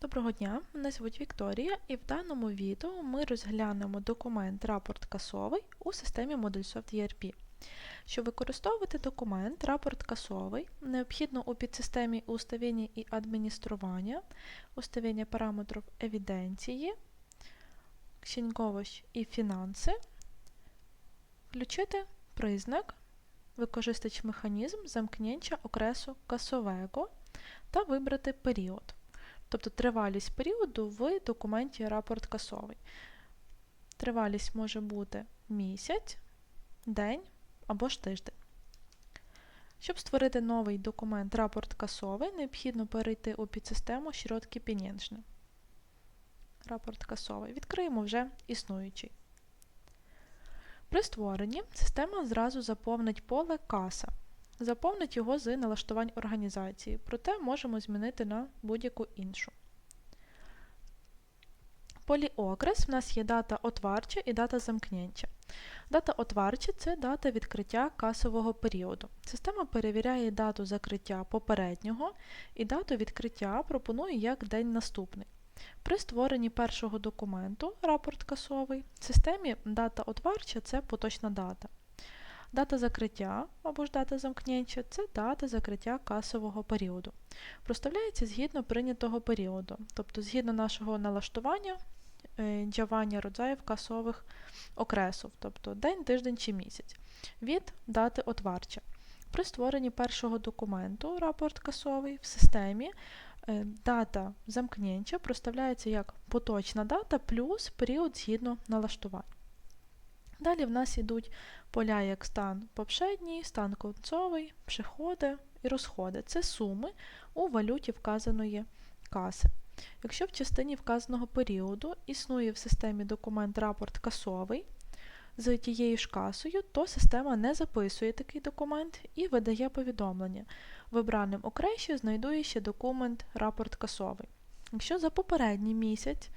Доброго дня, мене звуть Вікторія, і в даному відео ми розглянемо документ рапорт касовий у системі Modulsoft ERP. Щоб використовувати документ рапорт касовий, необхідно у підсистемі уставління і адміністрування, уставління параметрів евіденції, księgowość і фінанси, включити признак використач механізм замкнення окресу касового та вибрати період тобто тривалість періоду в документі рапорт касовий. Тривалість може бути місяць, день або ж тиждень. Щоб створити новий документ рапорт касовий, необхідно перейти у підсистему «Środki pieniężne». Рапорт касовий. Відкриємо вже існуючий. При створенні система зразу заповнить поле каса. Заповнить його з налаштувань організації, проте можемо змінити на будь-яку іншу. В полі окрес в нас є дата отварча і дата замкнення. Дата отварча це дата відкриття касового періоду. Система перевіряє дату закриття попереднього і дату відкриття пропонує як день наступний. При створенні першого документу, рапорт касовий, в системі дата отварча це поточна дата. Дата закриття або ж дата замкнення це дата закриття касового періоду. Проставляється згідно прийнятого періоду, тобто згідно нашого налаштування е, дявання родзаїв касових окресів, тобто день, тиждень чи місяць, від дати отварча. При створенні першого документу, рапорт касовий, в системі е, дата замкнення проставляється як поточна дата плюс період згідно налаштування. Далі в нас йдуть поля як стан попшедній, стан концовий, приходи і розходи. Це суми у валюті вказаної каси. Якщо в частині вказаного періоду існує в системі документ рапорт касовий з тією ж касою, то система не записує такий документ і видає повідомлення. Вибраним окрещі знайдує ще документ рапорт касовий. Якщо за попередній місяць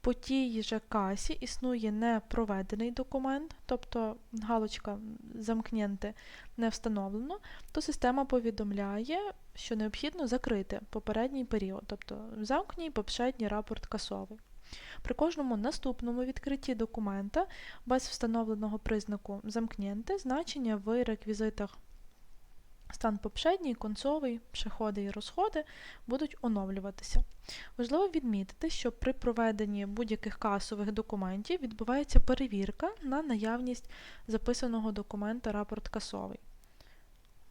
по тій же касі існує непроведений документ, тобто галочка замкненте не встановлено, то система повідомляє, що необхідно закрити попередній період, тобто замкній попередній рапорт касовий. При кожному наступному відкритті документа без встановленого признаку замкненте значення в реквізитах Стан попшедній, концовий, приходи і розходи будуть оновлюватися. Важливо відмітити, що при проведенні будь-яких касових документів відбувається перевірка на наявність записаного документа рапорт касовий.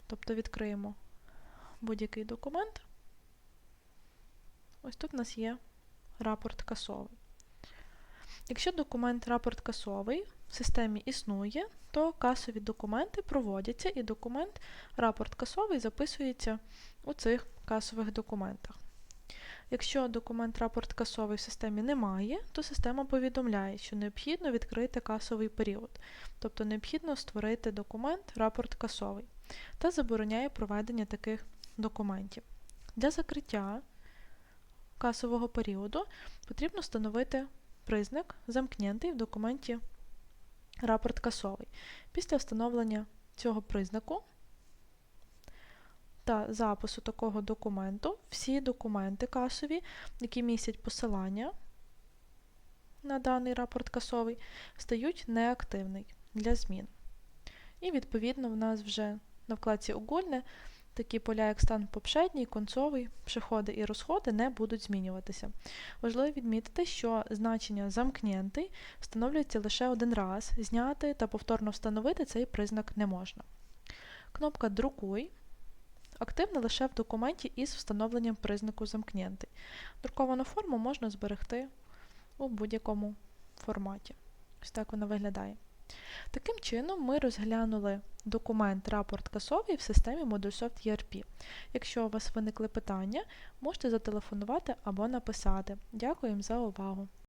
Тобто відкриємо будь-який документ. Ось тут у нас є рапорт касовий. Якщо документ рапорт касовий в системі існує, то касові документи проводяться і документ рапорт касовий записується у цих касових документах. Якщо документ рапорт касовий в системі немає, то система повідомляє, що необхідно відкрити касовий період, тобто необхідно створити документ рапорт касовий та забороняє проведення таких документів. Для закриття касового періоду потрібно встановити признак замкнентий в документі рапорт касовий. Після встановлення цього признаку та запису такого документу всі документи касові, які містять посилання на даний рапорт касовий, стають неактивний для змін. І, відповідно, в нас вже на вкладці Угольне такі поля, як стан попшедній, концовий, приходи і розходи не будуть змінюватися. Важливо відмітити, що значення замкнентий встановлюється лише один раз, зняти та повторно встановити цей признак не можна. Кнопка Друкуй активна лише в документі із встановленням признаку замкнентий. Друковану форму можна зберегти у будь-якому форматі. Ось так вона виглядає. Таким чином, ми розглянули документ рапорт касовий в системі Modulsoft ERP. Якщо у вас виникли питання, можете зателефонувати або написати. Дякую за увагу!